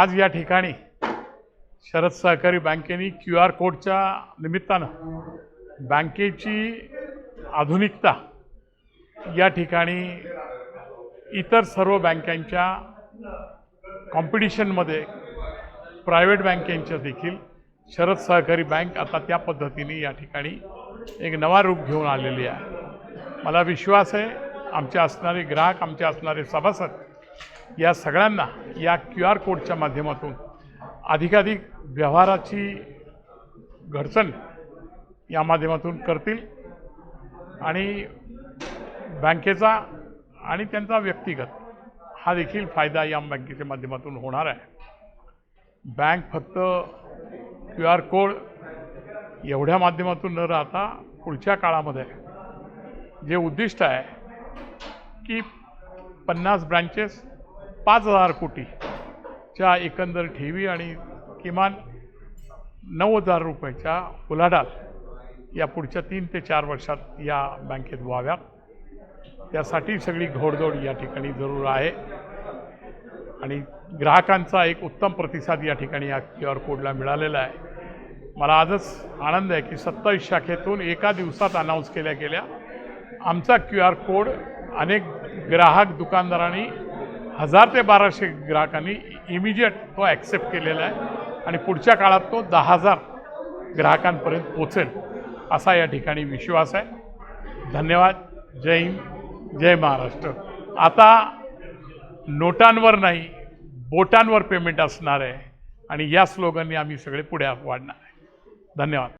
आज या ठिकाणी शरद सहकारी बँकेने क्यू आर कोडच्या निमित्तानं बँकेची आधुनिकता या ठिकाणी इतर सर्व बँकांच्या कॉम्पिटिशनमध्ये प्रायव्हेट बँकेंच्या देखील शरद सहकारी बँक आता त्या पद्धतीने या ठिकाणी एक नवा रूप घेऊन आलेली आहे. मला विश्वास आहे आमचे असणारे ग्राहक आमचे असणारे सभासद या सगळ्यांना या क्यू आर कोडच्या माध्यमातून अधिकाधिक व्यवहाराची घडचण या माध्यमातून करतील आणि बँकेचा आणि त्यांचा व्यक्तिगत हा देखील फायदा या बँकेच्या माध्यमातून होणार आहे. बँक फक्त क्यू आर कोड एवढ्या माध्यमातून न राहता पुढच्या काळामध्ये जे उद्दिष्ट आहे की पन्नास ब्रँचेस पाच हजार कोटीच्या एकंदर ठेवी आणि किमान नऊ हजार रुपयाच्या उलाढाल या पुढच्या तीन ते चार वर्षात या बँकेत व्हाव्या त्यासाठी सगळी घोडदौड या ठिकाणी जरूर आहे. आणि ग्राहकांचा एक उत्तम प्रतिसाद या ठिकाणी या क्यू आर कोडला मिळालेला आहे. मला आजच आनंद आहे की सत्तावीस शाखेतून एका दिवसात अनाऊन्स केल्या गेल्या. आमचा क्यू आर कोड अनेक ग्राहक दुकानदारांनी हजार ते बाराशे ग्राहकांनी इमिजिएट तो ॲक्सेप्ट केलेला आहे आणि पुढच्या काळात तो दहा हजार ग्राहकांपर्यंत पोचेल असा या ठिकाणी विश्वास आहे. धन्यवाद. जय हिंद. जय महाराष्ट्र. आता नोटांवर नाही बोटांवर पेमेंट असणार आहे आणि या स्लोगनने आम्ही सगळे पुढे वाढणार आहे. धन्यवाद.